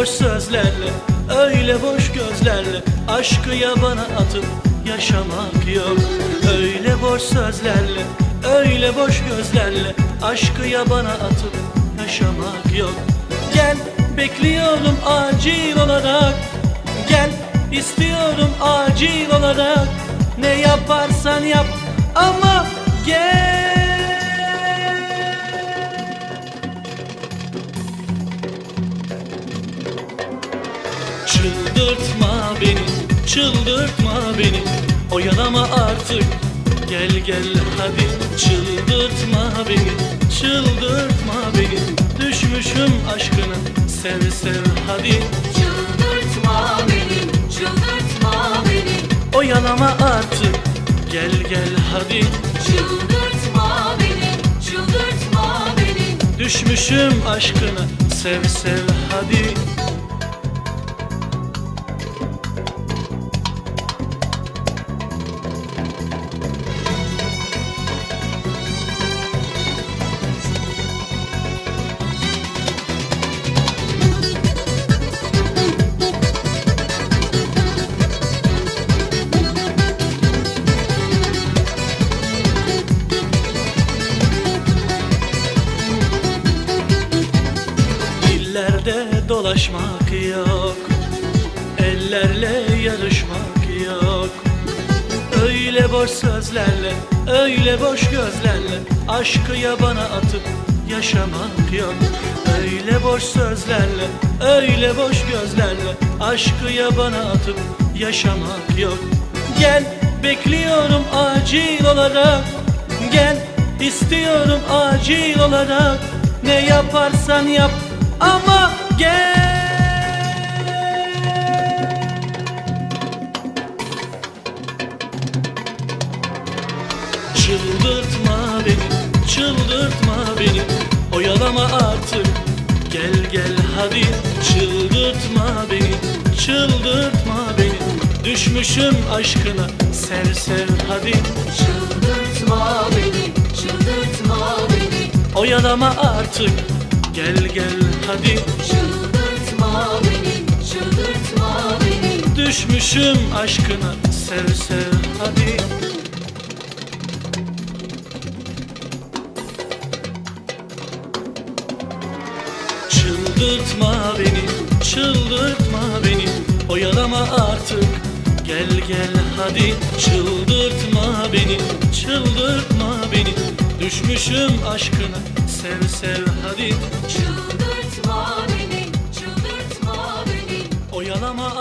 boş sözlerle, öyle boş gözlerle Aşkı yabana atıp yaşamak yok. Öyle boş sözlerle, öyle boş gözlerle Aşkı yabana atıp yaşamak yok. Gel bekliyorum acil olarak. Gel istiyorum acil olarak. Ne yaparsan yap ama gel Çıldırtma beni, çıldırtma beni. Oyalama artık, gel gel hadi. Çıldırtma beni, çıldırtma beni. Düşmüşüm aşkına, sev sev hadi. Çıldırtma beni, çıldırtma beni. Oyalama artık, gel gel hadi. Çıldırtma beni, çıldırtma beni. Düşmüşüm aşkına, sev sev hadi Dolaşmak yok. Ellerle yarışmak yok. Öyle boş sözlerle, öyle boş gözlerle Aşkı yabana atıp yaşamak yok. Öyle boş sözlerle, öyle boş gözlerle Aşkı yabana atıp yaşamak yok. Gel bekliyorum acil olarak. Gel istiyorum acil olarak. Ne yaparsan yap ama gel hadi Çıldırtma beni, çıldırtma beni. Düşmüşüm aşkına, sev sev hadi. Çıldırtma beni, çıldırtma beni. Oyalama artık, gel gel hadi. Çıldırtma beni, çıldırtma beni. Düşmüşüm aşkına, sev sev hadi Çıldırtma beni, çıldırtma beni. Oyalama artık, gel gel hadi. Çıldırtma beni, çıldırtma beni. Düşmüşüm aşkına, sev sev hadi. Çıldırtma beni, çıldırtma beni. Oyalama